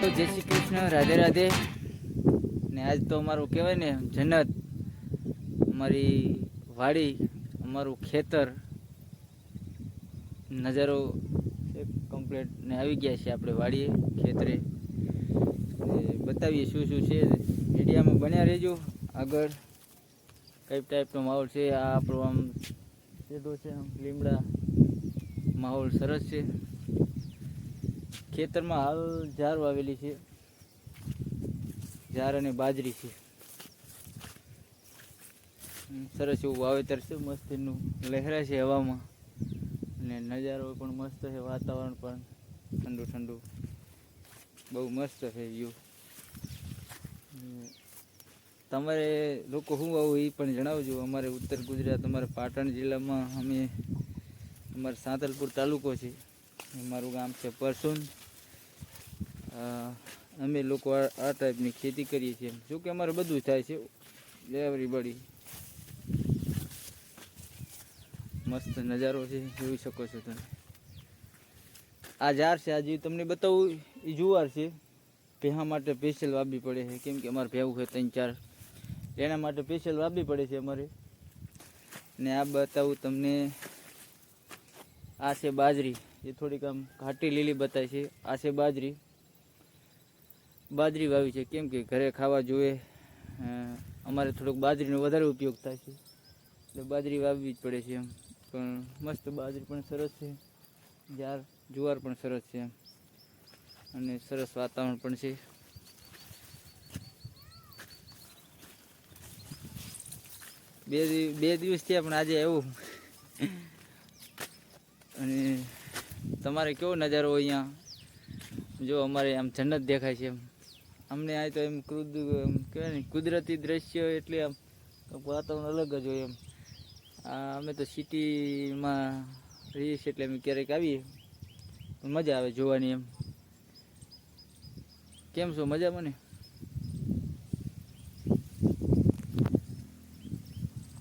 તો જય શ્રી કૃષ્ણ, રાધે રાધે. ને આજ તો અમારું કહેવાય ને જન્નત. અમારી વાડી, અમારું ખેતર. નજારો કમ્પ્લેટ ને આવી ગયા છે આપણે વાડીએ, ખેતરે. બતાવીએ શું શું છે. મીડિયામાં બન્યા રહેજો. આગળ કઈ ટાઈપનો માહોલ છે? આ આપણો આમ છે, આમ લીમડા માહોલ સરસ છે. ખેતરમાં હાલ જાર વાવેલી છે. જાર અને બાજરી છે. સરસ એવું વાવેતર છે. મસ્ત એનું લહેરા છે હવામાં. અને નજારો પણ મસ્ત છે. વાતાવરણ પણ ઠંડુ ઠંડુ. બહુ મસ્ત છે વ્યૂ તમારે લોકો શું આવું એ પણ જણાવજો. અમારે ઉત્તર ગુજરાત, અમારે પાટણ જિલ્લામાં અમે અમારે સાંતલપુર તાલુકો છે. મારું ગામ છે પરસુન. અમે લોકો આ ટાઈપની ખેતી કરીએ છીએ. જોકે અમારે બધું થાય છે. એવરીબડી મસ્ત નજારો છે. જોઈ શકો છો તમે. આ ઝાડ છે. આજે તમને બતાવું એ જુવાર છે. ભેહા માટે સ્પેશિયલ વાવવી પડે છે. કેમ કે અમારે ભેવું છે ત્રણ ચાર. એના માટે સ્પેશિયલ વાવવી પડે છે અમારે. ને આ બતાવું તમને. આ છે બાજરી. એ થોડીક આમ ઘાટી લીલી બતાય છે. આ છે બાજરી. બાજરી વાવી છે. કેમ કે ઘરે ખાવા જોઈએ અમારે થોડોક બાજરીનો વધારે ઉપયોગ થાય છે. એટલે બાજરી વાવવી જ પડે છે એમ. પણ મસ્ત બાજરી પણ સરસ છે. જાર જુવાર પણ સરસ છે એમ. અને સરસ વાતાવરણ પણ છે. બે બે દિવસ થયા પણ આજે આવ્યું અને તમારે કેવો નજારો અહીંયા? જો અમારે આમ જન્નત દેખાય છે એમ. અમને આ તો એમ કૃદ એમ કહેવાય ને, કુદરતી દ્રશ્ય એટલે આમ વાતાવરણ અલગ જ હોય એમ. અમે તો સિટીમાં રહીએ છીએ એટલે અમે ક્યારેક આવીએ. મજા આવે જોવાની એમ. કેમ છો? મજા ને?